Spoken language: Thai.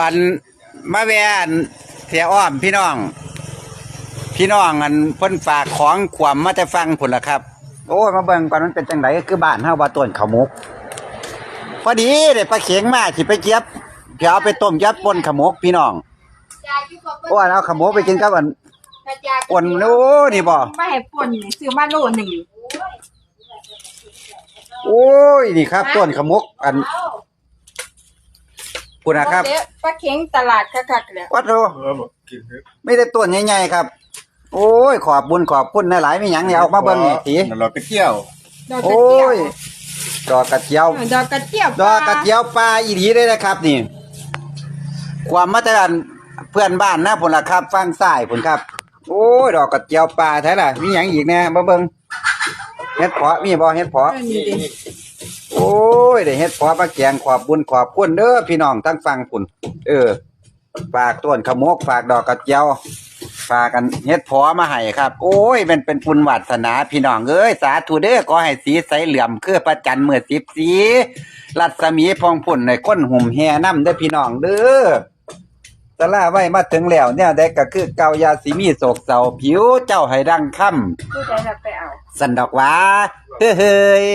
อันมาแวะอันเสียอ้อมพี่น้อง พี่น้องอันเพิ่นฝากของขวามมาแต่ฟังพุ่นล่ะครับ โอ้ยมาเบิ่งก่อนมันเป็นจังไดคือบ้านเฮาว่าต้นขาวหมกพอดีได้ปลาเข็งมาสิไปเก็บเดี๋ยวเอาไปต้มยัดปนขาวหมกพี่น้องโอ้ยเอาขาวหมกไปกินกับอันปนโอ้นี่บ่ไม่ให้ป่นนี่ซื้อมาโลหนึ่งโอ้ยนี่ครับต้นขาวหมกอัน พุ่นนะครับเดี๋ยวปลาเข็งตลาดคักๆเลยวัดโตเออบอกกินเถอะไม่ได้ต้นใหญ่ๆครับ โอ้ยขอบบุญขอบคุณหลายๆมีหยังเนี่ยเอามาเบิ่งนี่ทีเดี๋ยวเราไปเที่ยวดอกกระโอ้เจียวยดอกกระเจียวเออดอกกระเจียวดอกกระเจียวปลาอีหลีเลยนะครับ นี่ ความมาตรฐานเพื่อนบ้านนะพุ่นล่ะครับฟังซ้ายพุ่นครับ โอ้ยดอกกระเจียวปลาแท้ล่ะมีหยังอีกแน่มาเบิ่งเฮ็ดเพาะมีบ่เฮ็ดเพาะเออนี่ดิ โอ้ยได้เฮ็ดเพอมาแกงขอบบุญขอบคุณเด้อพี่น้องทั้งฟังพุ่นเออ ฝากต้นขมกฝากดอกกระเจียวฝากกันเฮ็ดเพอมาให้ครับ โอ้ยเป็นเป็นบุญวาสนาพี่น้องเอ้ยสาธุเด้อขอให้สีใสเหลื่อมคือพระจันทร์เมื่อสิบสีรัศมีพองพุ่นในก้นหุ่มแห่น้ำเด้อพี่น้องเด้อสลาไว้มาถึงแล้วเนี่ยได้ก็คือเกายาสีมีโศกเศร้าผิวเจ้าให้ดังค่ำผู้ใดจะไปเอา สันดอกหว่าเฮ้ย